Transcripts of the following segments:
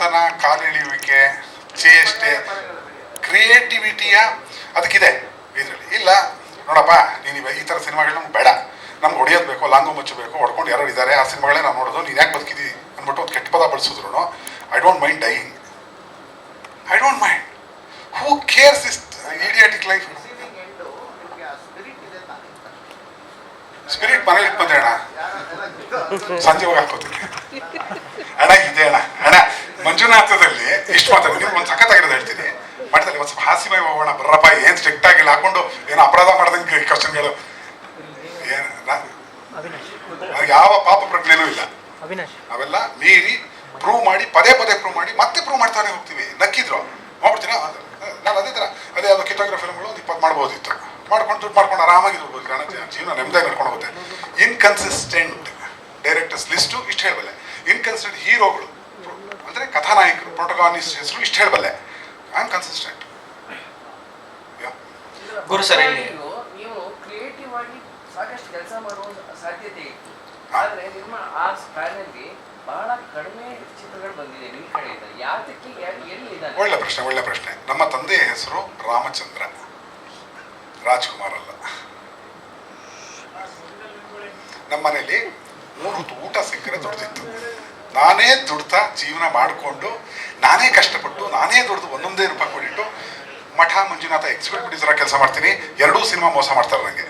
ಕಿರುಕುಳತನ ಕಾಲಿಳಿಯುವಿಕೆ ಚೇಷ್ಟೆ ಕ್ರಿಯೇಟಿವಿಟಿಯ ಅದಕ್ಕಿದೆ ಇದರಲ್ಲಿ. ಇಲ್ಲ ನೋಡಪ್ಪ ನೀನು ಈ ಥರ ಸಿನಿಮಾಗಳು ನಮ್ಗೆ ಬೇಡ. ನಮ್ಗೆ ಹೊಡೆಯೋದು ಬೇಕು ಲಾಂಗು ಮುಚ್ಚಬೇಕು ಹೊಡ್ಕೊಂಡು ಯಾರು ಇದ್ದಾರೆ ಆ ಸಿನಿಮಾಗಳೇ ನಾವು ನೋಡೋದು ನೀನು ಯಾಕೆ ಬದುಕಿದ್ದೀವಿ ಅಂದ್ಬಿಟ್ಟು ಒಂದು ಕೆಟ್ಟ ಪದ ಬಳಸಿದ್ರು I don't mind dying I don't mind who cares is idiotic life spirit ಮನೇಲಿ ಇಟ್ಕೊಂಡೆ ಅಣ್ಣ? ಸಂಜೆ ಹೋಗಿ ಹಾಕೋತೀನಿ ಅಣ್ಣ ಇದೆ ಅಣ್ಣ. ಅಣ್ಣ ಮಂಜುನಾಥದಲ್ಲಿ ಇಷ್ಟು ಮಾತಾಡಿ ನಿಮ್ಗೆ ಒಂದು ಸಖತ್ತಾಗಿರೋದು ಹೇಳ್ತೀನಿ. ಮಾಡ್ತಾರೆ ಒಂದು ಸ್ವಲ್ಪ ಹಾಸ್ಯಮಯ ಹೋಗೋಣ ಬರ್ರಪ್ಪ ಏನು ಸ್ಟ್ರಿಕ್ಟ್ ಆಗಿಲ್ಲ ಹಾಕೊಂಡು ಏನು ಅಪರಾಧ ಮಾಡ್ದಂಗೆ ಕ್ವಶನ್ಗಳು ಏನು ಯಾವ ಪಾಪ ಪ್ರಜ್ಞೆನೂ ಇಲ್ಲ. ಅವೆಲ್ಲ ಮೀರಿ ಪ್ರೂವ್ ಮಾಡಿ ಪದೇ ಪದೇ ಪ್ರೂವ್ ಮಾಡಿ ಮತ್ತೆ ಪ್ರೂವ್ ಮಾಡ್ತಾನೆ ಹೋಗ್ತೀವಿ. ನಕ್ಕಿದ್ರು. ಮಾಡ್ಬಿಡ್ತೀರಾ? ನಾನು ಅದೇ ಥರ ಅದೇ ಅದು ಕಿಟೋಗ್ರಫಿ ಫಿಲ್ಮ್ಗಳು ಒಂದು ಇಪ್ಪತ್ತು ಮಾಡ್ಬೋದಿತ್ತು. ಮಾಡ್ಕೊಂಡು ದುಡ್ಡು ಮಾಡ್ಕೊಂಡು ಆರಾಮಾಗಿ ಇರ್ಬೋದು. ಕಾರಣ ಜೀವನ ನೆಮ್ಮದಿಯಾಗಿ ನಡ್ಕೊಂಡು ಹೋಗುತ್ತೆ. ಇನ್ಕನ್ಸಿಸ್ಟೆಂಟ್ ಡೈರೆಕ್ಟರ್ಸ್ ಲಿಸ್ಟು ಇಷ್ಟು ಹೇಳಬಲ್ಲೆ ಇನ್ಕನ್ಸಿಸ್ಟೆಂಟ್ ಹೀರೋಗಳು. ಕಥಾನಾಯಕರು ಪ್ರೊಟಗಾನಿಸ್ಟ್ ಹೆಸರು ಇಷ್ಟು ಹೇಳಬಲ್ಲೆ. ಐ ಆಮ್ ಕನ್ಸಿಸ್ಟೆಂಟ್ ಗುರು ಸರ್ ನೀವು ಕ್ರಿಯೇಟಿವ್ ಆಗಿ ಸಾಕಷ್ಟು ಕೆಲಸ ಮಾಡುವ ಸಾಧ್ಯತೆ ಇತ್ತು ಆದರೆ ನಿಮ್ಮ ಆ ಸ್ಪ್ಯಾನಲ್ಲಿ ಬಹಳ ಕಡಿಮೆ ಚಿತ್ರಗಳು ಬಂದಿದೆ ನಿಮ್ಮ ಕಡೆಯಿಂದ. ಯಾತಕ್ಕೆ ಎಲ್ಲಿ ಇದ್ದಾನೆ? ಒಳ್ಳೆ ಪ್ರಶ್ನೆ ಒಳ್ಳೆ ಪ್ರಶ್ನೆ. ನಮ್ಮ ತಂದೆಯ ಹೆಸರು ರಾಮಚಂದ್ರ. ರಾಜ್ಕುಮಾರ್ ಅಲ್ಲ. ನಮ್ಮ ಮನೇಲಿ ಮೂರು ಊಟ ಸಿಕ್ಕರೆ ದುಡ್ದಿತ್ತು ನಾನೇ ದುಡ್ತಾ ಜೀವನ ಮಾಡಿಕೊಂಡು, ನಾನೇ ಕಷ್ಟಪಟ್ಟು, ನಾನೇ ದುಡ್ದು ಒಂದೊಂದೇ ರೂಪಾಯಿ ಕೊಟ್ಟಿಟ್ಟು ಮಠ, ಮಂಜುನಾಥ ಎಕ್ಸಿಕ್ಯೂಟಿವ್ ಪ್ರೊಡ್ಯೂಸರ್ ಕೆಲಸ ಮಾಡ್ತೀನಿ. ಎರಡೂ ಸಿನಿಮಾ ಮೋಸ ಮಾಡ್ತಾರೆ ನನಗೆ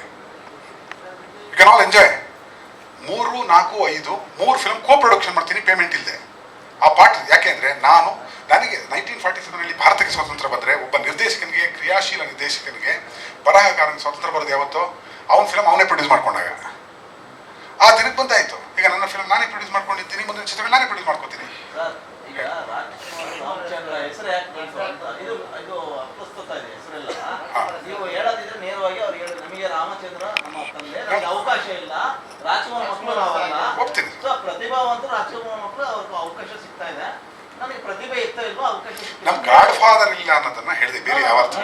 ಯು ಕ್ಯಾನ್ ಆಲ್ ಎಂಜಾಯ್ ಮೂರು, ನಾಲ್ಕು, ಐದು, ಮೂರು ಫಿಲ್ಮ್ ಕೋ ಪ್ರೊಡಕ್ಷನ್ ಮಾಡ್ತೀನಿ ಪೇಮೆಂಟ್ ಇಲ್ಲದೆ ಆ ಪಾಠ ಯಾಕೆಂದ್ರೆ ನಾನು, ನನಗೆ ನೈನ್ಟೀನ್ ಫಾರ್ಟಿ ಸೆವೆನಲ್ಲಿ ಭಾರತಕ್ಕೆ ಸ್ವಾತಂತ್ರ್ಯ ಬಂದರೆ ಒಬ್ಬ ನಿರ್ದೇಶಕನಿಗೆ, ಕ್ರಿಯಾಶೀಲ ನಿರ್ದೇಶಕನಿಗೆ ಬರಹಗಾರನಿಗೆ ಸ್ವಾತಂತ್ರ್ಯ ಬರೋದು ಯಾವತ್ತೋ, ಅವನ ಫಿಲ್ಮ್ ಅವನೇ ಪ್ರೊಡ್ಯೂಸ್ ಮಾಡ್ಕೊಂಡಾಗ. ಆ ದಿನಕ್ಕೆ ಬಂದಾಯ್ತು. ಈಗ ನನ್ನ ಫಿಲ್ಮ್ ನಾನೇ ಪ್ರೊಡ್ಯೂಸ್ ಮಾಡ್ಕೊಂಡಿದ್ದೀನಿ ಮುಂದಿನ ಚಿತ್ರಗಳು ನಾನೇ ಪ್ರೊಡ್ಯೂಸ್ ಮಾಡ್ಕೊತೀನಿ. ಸರ್, ಈಗ ರಾಮಚಂದ್ರ ಹೆಸರು ಯಾಕೆ ಅಂತ ಇದು ಇದು ಅಪ್ರಸ್ತುತ ಇದೆ ಹೆಸರೆಲ್ಲ. ಹಾ. ನೀವು ಹೇಳೋದಿದ್ರೆ ನೇರವಾಗಿ ಅವ್ರು ಹೇಳಿ ನಮಗೆ ರಾಮಚಂದ್ರ ನಮ್ಮ ತಂದೆ ನಮಗೆ ಅವಕಾಶ ಇಲ್ಲ ರಾಜ್ಕುಮಾರ್ ಮಕ್ಕಳು ನಾವಲ್ಲ ಪ್ರತಿಭಾವಂತ ಸೊ ಪ್ರತಿಭಾವಂತರು ರಾಜ್ಕುಮಾರ್ ಮಕ್ಕಳು ಅವ್ರಿಗೆ ಅವಕಾಶ ಸಿಗ್ತಾ ಇದೆ. ನನಗೆ ಪ್ರತಿಭೆ ಇತ್ತ ಇಲ್ವೋ ಅವಕಾಶ. ನಮ್ ಗಾಡ್ ಫಾದರ್ ಇಲ್ಲ ಅನ್ನೋದನ್ನ ಹೇಳಿದೆ ಬೇರೆ ಯಾವ ಅರ್ಥ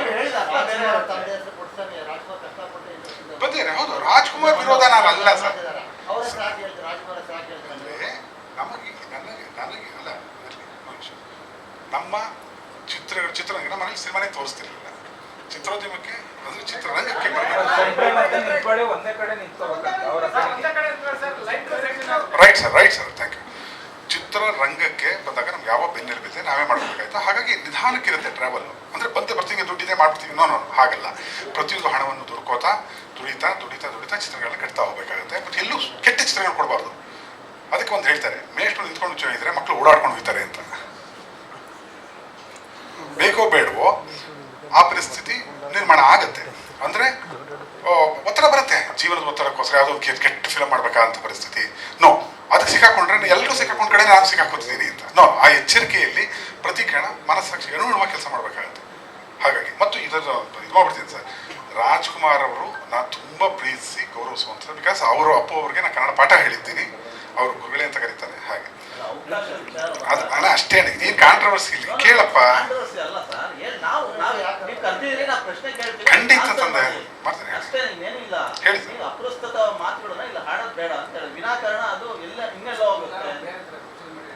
ಹೌದು ರಾಜ್ಕುಮಾರ್ ವಿರೋಧ ನಾನು ಅಲ್ಲ ಸರ್ ಅವರೇ ಸಾಕು ಹೇಳ್ತಾರೆ ರಾಜ್ಕುಮಾರ್ ಸಾಕು ಹೇಳ್ತಾರೆ ಅಂದ್ರೆ ನಮಗೆ ನನಗೆ ನನಗೆ ಅಲ್ಲ ಇರ್ಲಿ, ಒಂದ್ ನಿಮಿಷ. ನಮ್ಮ ಚಿತ್ರ ಚಿತ್ರರಂಗ ಮನೇಲಿ ಸಿನಿಮಾನೇ ತೋರಿಸ್ತಿರ್ಲಿಲ್ಲ. ಚಿತ್ರೋದ್ಯಮಕ್ಕೆ ಅಂದ್ರೆ ಚಿತ್ರರಂಗಕ್ಕೆ right sir right sir thank you ಚಿತ್ರರಂಗಕ್ಕೆ ಬಂದಾಗ ನಮ್ಗೆ ಯಾವ ಬೆನ್ನೆಲುಬಿದೆ ನಾವೇ ಮಾಡ್ಬೇಕಾಯ್ತು ಹಾಗಾಗಿ ನಿಧಾನಕ್ಕಿರುತ್ತೆ ಟ್ರಾವೆಲ್ ಅಂದ್ರೆ ಬಂದೆ ಬರ್ತೀವಿ ದುಡ್ಡಿದೆ ಮಾಡ್ಬಿಡ್ತೀವಿ ನೋ ನೋ ಹಾಗಲ್ಲ. ಪ್ರತಿಯೊಂದು ಹಣವನ್ನು ದುಡ್ಕೋತಾ, ದುಡಿತಾ ದುಡಿತಾ ದುಡಿತಾ ಚಿತ್ರಗಳನ್ನ ಕಟ್ತಾ ಹೋಗ್ಬೇಕಾಗುತ್ತೆ. ಬಟ್ ಎಲ್ಲೂ ಕೆಟ್ಟ ಚಿತ್ರಗಳು ಕೊಡಬಾರ್ದು. ಅದಕ್ಕೆ ಒಂದು ಹೇಳ್ತಾರೆ, ಮೇಷ್ಟ್ರು ನಿಂತ್ಕೊಂಡು ಚೆನ್ನಾಗಿದ್ರೆ ಮಕ್ಕಳು ಓಡಾಡ್ಕೊಂಡು ಹೋಗ್ತಾರೆ ಅಂತ. ಬೇಕೋ ಬೇಡವೋ, ಆ ಪರಿಸ್ಥಿತಿ ನಿರ್ಮಾಣ ಆಗತ್ತೆ. ಅಂದ್ರೆ ಒತ್ತಡ ಬರುತ್ತೆ. ಜೀವನದ ಒತ್ತಡಕ್ಕೋಸ್ಕರ ಯಾವುದೋ ಕೆಟ್ಟ ಫಿಲಮ್ ಮಾಡ್ಬೇಕಾದಂತ ಪರಿಸ್ಥಿತಿ. ನೋ ಅದಕ್ಕೆ ಸಿಕ್ಕಾಕೊಂಡ್ರೆ ಎಲ್ಲರೂ ಸಿಕ್ಕಾಕೊಂಡ್ ಕಡೆ ನಾನು ಸಿಕ್ಕಾಕೋತಿದ್ದೀನಿ ಅಂತ. ನೋ ಆ ಎಚ್ಚರಿಕೆಯಲ್ಲಿ ಪ್ರತಿ ಕ್ಷಣ ಮನಸ್ಸಾಕ್ಷಿ ಅನುಗುಣವಾಗಿ ಕೆಲಸ ಮಾಡಬೇಕಾಗುತ್ತೆ. ಹಾಗಾಗಿ, ಮತ್ತು ಇದರ ಇದು ಮಾಡ್ಬಿಡ್ತೀನಿ ಸರ್. ರಾಜ್ಕುಮಾರ್ ಅವರು ನಾನು ತುಂಬಾ ಪ್ರೀತಿಸಿ ಗೌರವಿಸುವಂಥದ್ದು ಬಿಕಾಸ್ ಅವರು ಅಪ್ಪ ಅವ್ರಿಗೆ ನಾನು ಕನ್ನಡ ಪಾಠ ಹೇಳಿದ್ದೀನಿ. ಅವರು ಗುರುಗಳೇ ಅಂತ ಕರೀತಾರೆ. ಹಾಗೆ. ಅದು ಅಣ್ಣ ಅಷ್ಟೇ ನೀನು ಕಾಂಟ್ರವರ್ಸಿ ಇಲ್ಲಿ. ಕೇಳಪ್ಪ. ಅಲ್ಲ ಸರ್ ಏನ್ ನಾವು ನಾವು ನೀವು ಕರ್ದಿದ್ರಿ ನಾವು ಪ್ರಶ್ನೆ ಕೇಳ್ತೀವಿ ಖಂಡಿತ ತಂದೆ. ಮಾಡಿ. ಮಾಡ್ತೀನಿ. ಅಷ್ಟೇ ಹೇಳಿ ಅಪ್ರಸ್ತುತ ಮಾತುಗಳನ್ನ ಇಲ್ಲ ಹಾಡೋದ್ ಬೇಡ ಅಂತ ಹೇಳಿ. ವಿನಾಕಾರಣ ಅದು ಎಲ್ಲ ಇನ್ನೆಲ್ಲ ಹೋಗುತ್ತೆ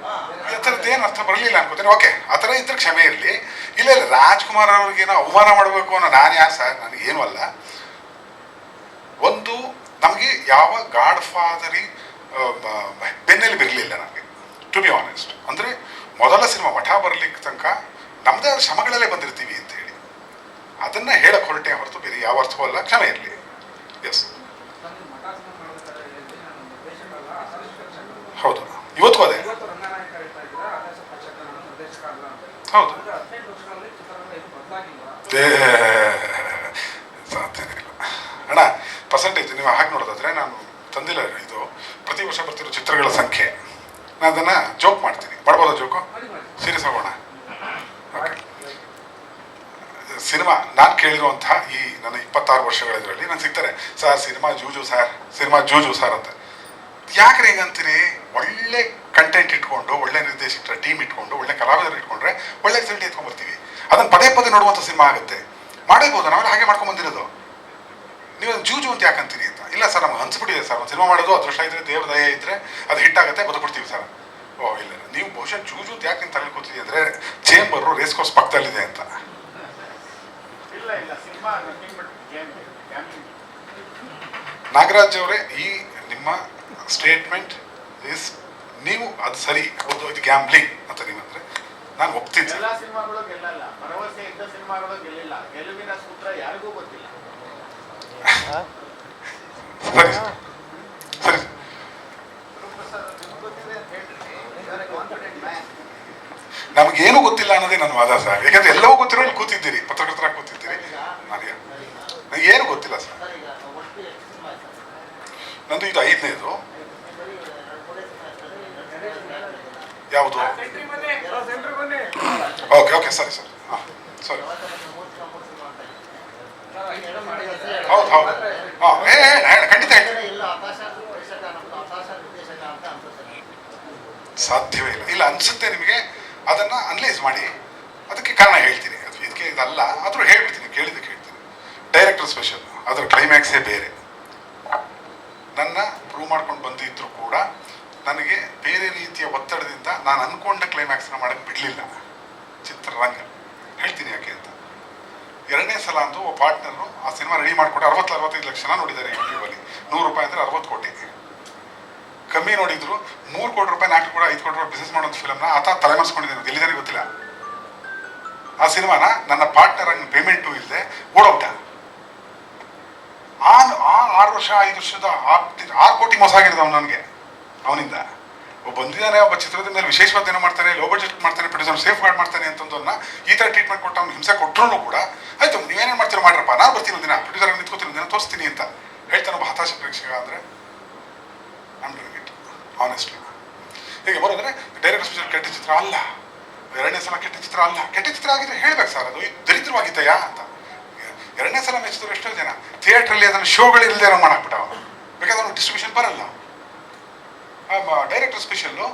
ಹಾ. ಈ ಥರದ್ದು ಏನು ಅರ್ಥ ಬರಲಿಲ್ಲ ಅನ್ಕೋತೀನಿ. ಓಕೆ ಆ ಥರ ಇದ್ರೆ ಕ್ಷಮೆ ಇರಲಿ. ಇಲ್ಲ ಇಲ್ಲ ರಾಜ್ಕುಮಾರ್ ಅವ್ರಿಗೆ ಏನೋ ಅವಮಾನ ಮಾಡಬೇಕು ಅನ್ನೋ ನಾನು ಯಾರು ಸರ್ ನನಗೇನು ಅಲ್ಲ. ಒಂದು ನಮಗೆ ಯಾವ ಗಾಡ್ ಫಾದರಿ ಬೆನ್ನೆಲ್ಲಿ ಬಿರಲಿಲ್ಲ ನಮಗೆ. ಟು ಬಿ ಆನೆಸ್ಟ್ ಅಂದರೆ ಮೊದಲ ಸಿನಿಮಾ ಮಠ ಬರಲಿಕ್ಕೆ ತನಕ ನಮ್ಮದೇ ಆದ ಶ್ರಮಗಳಲ್ಲೇ ಬಂದಿರ್ತೀವಿ ಅಂತ ಹೇಳಿ. ಅದನ್ನು ಹೇಳಕ್ಕೆ ಹೊರಟೆ ಹೊರತು ಬೇರೆ ಯಾವ ಅರ್ಥವೂ ಅಲ್ಲ, ಕ್ಷಮೆ ಇರಲಿ. ಎಸ್ ಹೌದು. ಇವತ್ತು ಅದೇ. ಹೌದು. ಅಣ್ಣ ಪರ್ಸೆಂಟೇಜ್ ನೀವು ಹಾಗೆ ನೋಡೋದಾದ್ರೆ ನಾನು ತಂದಿಲ್ಲ ಇದು. ಪ್ರತಿ ವರ್ಷ ಬರ್ತಿರೋ ಚಿತ್ರಗಳ ಸಂಖ್ಯೆ. ನಾನು ಅದನ್ನ ಜೋಕ್ ಮಾಡ್ತೀನಿ. ಬರ್ಬೋದ ಜೋಕು ಸೀರಿಯಸ್ ಆಗೋಣ. ಸಿನಿಮಾ, ನಾನು ಕೇಳಿರುವಂತಹ ಈ ನನ್ನ ಇಪ್ಪತ್ತಾರು ವರ್ಷಗಳ ಇದರಲ್ಲಿ ನಾನು ಸಿಗ್ತಾರೆ. ಸರ್, ಸಿನಿಮಾ ಜೂಜು ಸರ್, ಸಿನಿಮಾ ಜೂಜು ಸರ್ ಅಂತ. ಯಾಕ್ರೆ ಹೆಂಗಂತೀರಿ ಒಳ್ಳೆ ಕಂಟೆಂಟ್ ಇಟ್ಕೊಂಡು, ಒಳ್ಳೆ ನಿರ್ದೇಶಕರ ಟೀಮ್ ಇಟ್ಕೊಂಡು, ಒಳ್ಳೆ ಕಲಾವಿದರು ಇಟ್ಕೊಂಡ್ರೆ ಒಳ್ಳೆ ರಿಸಲ್ಟ್ ಎತ್ಕೊಂಡ್ಬರ್ತೀವಿ. ಅದನ್ನ ಪದೇ ಪದೇ ನೋಡುವಂಥ ಸಿನಿಮಾ ಆಗುತ್ತೆ. ಮಾಡಬಹುದು ನಾವೆಲ್ಲ ಹಾಗೆ ಮಾಡ್ಕೊಂಡ್ ಬಂದಿರೋದು. ನೀವು ಜೂಜು ಅಂತ ಯಾಕಂತೀರಿ ಇಲ್ಲ ಸರ್ ನಮ್ಗೆ ಅನ್ಸ್ಬಿಟ್ಟಿದೆ ಸರ್. ಒಂದು ಸಿನಿಮಾ ಮಾಡೋದು ಅದೃಷ್ಟ ಇದ್ರೆ ದೇವ್ರ ದಯ ಇದ್ರೆ ಅದು ಹಿಟ್ ಆಗುತ್ತೆ ಬದುಕ್ಬಿಡ್ತೀವಿ ಸರ್. ಓ ಇಲ್ಲ. ನೀವು ಬಹುಶಃ ಜೂಜು ಯಾಕೆ ನಿಂತ ತಲೆ ಕೂತಿದ್ದೀವಿ ಅಂದರೆ ಚೇಂಬರು ರೇಸ್ ಕೋರ್ಸ್ ಪಕ್ಕದಲ್ಲಿದೆ ಅಂತ. ನಾಗರಾಜ್ ಅವರೇ ಈ ನಿಮ್ಮ ಸ್ಟೇಟ್ಮೆಂಟ್ ಇಸ್ ನೀವು ಅದು ಸರಿ ಹೌದು ಇದು ಗ್ಯಾಂಬ್ಲಿಂಗ್ ಅಂತ ನೀವು ಅಂದರೆ ನಾನು ಒಪ್ತೀನಿ ಸರ್. ಎಲ್ಲ ಸಿನಿಮಾಗಳು ಗೆಲ್ಲಲ್ಲ. ಭರವಸೆ ಇದ್ದ ಸಿನಿಮಾಗಳು ಗೆಲ್ಲಿಲ್ಲ. ಗೆಲುವಿನ ಸೂತ್ರ ಯಾರಿಗೂ ಗೊತ್ತಿಲ್ಲ. ಸರಿ ಸರ್ ನಮಗೇನು ಗೊತ್ತಿಲ್ಲ ಅನ್ನೋದೇ ನನ್ನ ವಾದ ಸರ್. ಯಾಕಂದ್ರೆ ಎಲ್ಲವೂ ಗೊತ್ತಿರೋ ಕೂತಿದ್ದೀರಿ ಪತ್ರಕರ್ತರ ಕೂತಿದ್ದೀರಿ ನನಗೆ ನನಗೆ ಏನು ಗೊತ್ತಿಲ್ಲ ಸರ್. ನಂದು ಇದು ಐದನೇದು. ಯಾವುದು? ಓಕೆ ಓಕೆ ಸರಿ ಸರ್. ಹಾಂ ಸರಿ. ಹೌದು ಹೌದು. ಖಂಡಿತ ಸಾಧ್ಯವೇ ಇಲ್ಲ. ಇಲ್ಲ, ಅನ್ಸುತ್ತೆ ನಿಮಗೆ, ಅದನ್ನ ಅನಲೈಸ್ ಮಾಡಿ. ಅದಕ್ಕೆ ಕಾರಣ ಹೇಳ್ತೀನಿ. ಅದು ಇದಕ್ಕೆ ಇದಲ್ಲ, ಆದರೂ ಹೇಳ್ಬಿಡ್ತೀನಿ ಕೇಳಿದ್ದಕ್ಕೆ ಹೇಳ್ತೀನಿ ಡೈರೆಕ್ಟರ್ ಸ್ಪೆಷಲ್ ಅದರ ಕ್ಲೈಮ್ಯಾಕ್ಸೇ ಬೇರೆ. ನನ್ನ ಪ್ರೂವ್ ಮಾಡ್ಕೊಂಡು ಬಂದಿದ್ರು ಕೂಡ, ನನಗೆ ಬೇರೆ ರೀತಿಯ ಒತ್ತಡದಿಂದ ನಾನು ಅನ್ಕೊಂಡ ಕ್ಲೈಮ್ಯಾಕ್ಸ್ನ ಮಾಡಕ್ಕೆ ಬಿಡಲಿಲ್ಲ ಚಿತ್ರರಂಗ ಹೇಳ್ತೀನಿ ಯಾಕೆ ಅಂತ ಎರಡನೇ ಸಲ ಅಂತೂ ಒಬ್ಬ ಪಾರ್ಟ್ನರು ಆ ಸಿನಿಮಾ ರೆಡಿ ಮಾಡಿಕೊಟ್ಟು ಅರವತ್ತು, ಅರವತ್ತೈದು ಲಕ್ಷ ಜನ ನೋಡಿದ್ದಾರೆ ಯೂಟ್ಯೂಬಲ್ಲಿ ನೂರು ರೂಪಾಯಿ ಅಂದರೆ ಅರವತ್ತು ಕೋಟಿ. ಕಮ್ಮಿ ನೋಡಿದ್ರು ಮೂರು ಕೋಟಿ ರೂಪಾಯಿ, ನಾಲ್ಕು ಕೂಡ ಐದು ಕೋಟಿ ರೂಪಾಯಿ ಬಿಸ್ನೆಸ್ ಮಾಡೋ ಫಿಲಮ್ನ ಆತ ತಲೆಮರೆಸ್ಕೊಂಡಿದ್ದಾನೆ. ಎಲ್ಲಿದ್ದಾರೆ ಗೊತ್ತಿಲ್ಲ. ಆ ಸಿನಿಮಾನ ನನ್ನ ಪಾರ್ಟ್ನರ್ ಹಂಗೆ ಪೇಮೆಂಟು ಇಲ್ಲದೆ ಓಡೋಗ್ದ. ಆ ಆರು ವರ್ಷ, ಐದು ವರ್ಷದ ಆರು ಕೋಟಿ ಮೋಸ ಆಗಿರೋದು ಅವ್ನು ನನಗೆ, ಅವನಿಂದ. ಬಂದಿದ್ದಾನೆ, ಒಬ್ಬ ಚಿತ್ರದ ಮೇಲೆ ವಿಶೇಷವಾದ ಏನೋ ಮಾಡ್ತಾನೆ ಲೋ ಬಜೆಟ್ ಮಾಡ್ತಾನೆ ಪ್ರೊಡ್ಯೂಸರ್ ಸೇಫ್ ಗಾರ್ಡ್ ಮಾಡ್ತಾನೆ ಅಂತಂದನ್ನ ಈ ಥರ ಟ್ರೀಟ್ಮೆಂಟ್ ಕೊಟ್ಟು ಅವ್ನು ಹಿಂಸೆ ಕೊಟ್ಟರು ಕೂಡ, ಆಯ್ತು ನೀವೇನೇನು ಮಾಡ್ತೀರ, ಮಾಡ್ರಪ್ಪ, ನಾನು ಬರ್ತೀನಿ ಒಂದಿನ ಪ್ರೊಡ್ಯೂಸರ್ ನಿಂತ್ಕೋತೀನಿ ಒಂದಿನ, ತೋರಿಸ್ತೀನಿ ಅಂತ ಹೇಳ್ತಾನೆ ಒಬ್ಬ ಹತಾಶ ಪ್ರೇಕ್ಷಕ ಅಂದರೆ ಇಟ್ ಆನೆಸ್ಟ್ಲಿ ಹೇಗೆ ಬರೋದ್ರೆ ಡೈರೆಕ್ಟ್ ಸ್ಪೆಷಲ್ ಕೆಟ್ಟ ಚಿತ್ರ ಅಲ್ಲ, ಎರಡನೇ ಸಲ ಕೆಟ್ಟ ಚಿತ್ರ ಅಲ್ಲ, ಕೆಟ್ಟ ಚಿತ್ರ ಆಗಿದ್ರೆ ಹೇಳ್ಬೇಕು ಸರ್, ಅದು ದರಿದ್ರವಾಗಿದ್ದಯಾ ಅಂತ. ಎರಡನೇ ಸಲ ಮೆಚ್ಚಿದ್ರು ಎಷ್ಟೋ ಜನ ಥಿಯೇಟ್ರಲ್ಲಿ ಅದನ್ನು ಶೋಗಳಿಲ್ಲದೆ ಅನ್ನೋ ಮಾಡಾಕ್ಬಿಟ್ಟ ಅವನು ಬೇಕಾದ್ರೆ ಡಿಸ್ಟ್ರಿಬ್ಯೂಷನ್ ಬರಲ್ಲ. ಡೈರೆಕ್ಟರ್ ಸ್ಪೆಷಲ್ಲು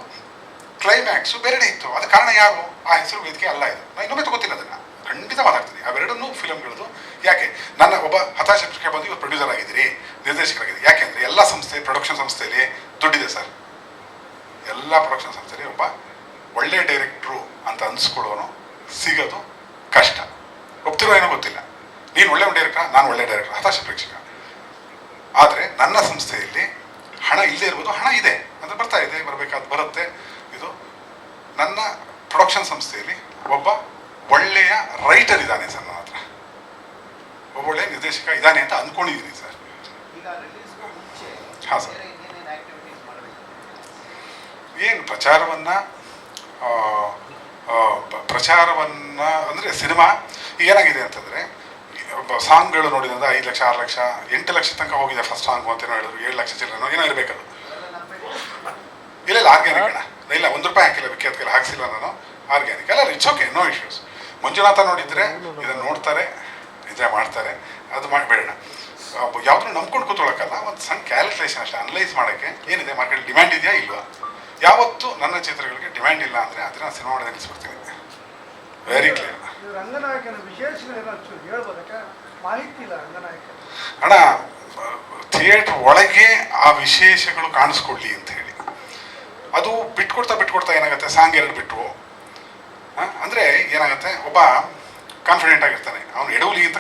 ಕ್ಲೈಮ್ಯಾಕ್ಸು ಬೇರೆಡೆ ಇತ್ತು. ಅದು ಕಾರಣ ಯಾರು? ಆ ಹೆಸರು ವೇದಿಕೆ ಅಲ್ಲ ಇದು. ನಾನು ಇನ್ನೊಮ್ಮೆ ತಗೋತಿಲ್ಲ ಅದನ್ನು. ಖಂಡಿತ ಮಾತಾಡ್ತೀನಿ. ಅವೆರಡನ್ನೂ ಫಿಲಮ್ಗಳದು ಯಾಕೆ? ನನ್ನ ಒಬ್ಬ ಹತಾಶ ಪ್ರೇಕ್ಷಕ ಬಂದು ಇವತ್ತು ಪ್ರೊಡ್ಯೂಸರ್ ಆಗಿದ್ದೀರಿ. ನಿರ್ದೇಶಕರಾಗಿದ್ದೀರಿ. ಯಾಕೆಂದರೆ ಎಲ್ಲ ಸಂಸ್ಥೆ ಪ್ರೊಡಕ್ಷನ್ ಸಂಸ್ಥೆಯಲ್ಲಿ ದುಡ್ಡಿದೆ ಸರ್. ಎಲ್ಲ ಪ್ರೊಡಕ್ಷನ್ ಸಂಸ್ಥೆಯಲ್ಲಿ ಒಬ್ಬ ಒಳ್ಳೆ ಡೈರೆಕ್ಟ್ರು ಅಂತ ಅನಿಸ್ಕೊಳ್ಳೋನು ಸಿಗೋದು ಕಷ್ಟ. ಒಪ್ತಿರೋ ಏನೋ ಗೊತ್ತಿಲ್ಲ. ನೀನು ಒಳ್ಳೆ ಡೈರೆಕ್ಟರ್ ನಾನು ಒಳ್ಳೆ ಡೈರೆಕ್ಟರ್ ಹತಾಶ ಪ್ರೇಕ್ಷಕ. ಆದರೆ ನನ್ನ ಸಂಸ್ಥೆಯಲ್ಲಿ ಹಣ ಇಲ್ಲದೆ ಇರ್ಬೋದು, ಹಣ ಇದೆ. ಅಂದರೆ ಬರ್ತಾ ಇದೆ ಬರಬೇಕಾದ ಬರುತ್ತೆ. ಇದು ನನ್ನ ಪ್ರೊಡಕ್ಷನ್ ಸಂಸ್ಥೆಯಲ್ಲಿ ಒಬ್ಬ ಒಳ್ಳೆಯ ರೈಟರ್ ಇದ್ದಾನೆ ಸರ್ ನನ್ನ ಹತ್ರ. ಒಬ್ಬ ಒಳ್ಳೆಯ ನಿರ್ದೇಶಕ ಇದ್ದಾನೆ ಅಂತ ಅಂದ್ಕೊಂಡಿದ್ದೀನಿ ಸರ್. ಹಾಂ ಸರ್. ಏನು ಪ್ರಚಾರವನ್ನ ಪ್ರಚಾರವನ್ನ ಅಂದರೆ ಸಿನಿಮಾ ಏನಾಗಿದೆ ಅಂತಂದರೆ ಒಬ್ಬ ಸಾಂಗ್ಗಳು ನೋಡಿದ್ರೆ ಐದು ಲಕ್ಷ ಆರು ಲಕ್ಷ ಎಂಟು ಲಕ್ಷ ತನಕ ಹೋಗಿದೆ ಫಸ್ಟ್ ಸಾಂಗ್ ಅಂತ ಏನೋ ಹೇಳಿದ್ರು ಏಳು ಲಕ್ಷ ಚಿಲ್ಲರೆ ಏನೋ ಇರಬೇಕದು. ಇಲ್ಲ ಇಲ್ಲ ಆರ್ಗ್ಯಾನಿಕ್ ಅಣ್ಣ ಇಲ್ಲ ಒಂದು ರೂಪಾಯಿ ಹಾಕಿಲ್ಲ ವಿಖ್ಯಾತಕ್ಕೆ ಹಾಕ್ಸಿಲ್ಲ ನಾನು. ಆರ್ಗ್ಯಾನಿಕ್ ಅಲ್ಲ it's okay no issues Manjunatha ನೋಡಿದ್ರೆ ಇದನ್ನು ನೋಡ್ತಾರೆ ಎಂಜಾಯ್ ಮಾಡ್ತಾರೆ. ಅದು ಮಾಡಬೇಡ ಯಾವ್ದನ್ನು ನಂಬ್ಕೊಂಡು ಕೂತ್ಕೊಳ್ಳೋಕ್ಕಲ್ಲ ಒಂದು ಸಣ್ಣ ಕ್ಯಾಲ್ಕುಲೇಷನ್ ಅಷ್ಟೇ ಅನಲೈಸ್ ಮಾಡೋಕ್ಕೆ ಏನಿದೆ ಮಾರ್ಕೆಟ್ ಡಿಮ್ಯಾಂಡ್ ಇದೆಯಾ ಇಲ್ವಾ? ಯಾವತ್ತು ನನ್ನ ಚಿತ್ರಗಳಿಗೆ ಡಿಮ್ಯಾಂಡ್ ಇಲ್ಲ ಅಂದರೆ ಅದನ್ನ ಸಿನಿಮಾ ಮಾಡೋದೇ ನಿಲ್ಲಿಸ್ಬಿಡ್ತೀನಿ ವೆರಿ ಕ್ಲಿಯರ್ ಅಣ್ಣ ಥಿಯೇಟ್ರ್ ಒಳಗೆ ಆ ವಿಶೇಷಗಳು ಕಾಣಿಸ್ಕೊಳ್ಳಿ ಅಂತ ಹೇಳಿ. ಅದು ಬಿಟ್ಕೊಡ್ತಾ ಬಿಟ್ಕೊಡ್ತಾ ಏನಾಗುತ್ತೆ? ಸಾಂಗ್ ಎರಡು ಬಿಟ್ಟು ಅಂದರೆ ಏನಾಗುತ್ತೆ? ಒಬ್ಬ ಕಾನ್ಫಿಡೆಂಟ್ ಆಗಿರ್ತಾನೆ. ಅವನು ಎಡವಲಿಗಿಂತ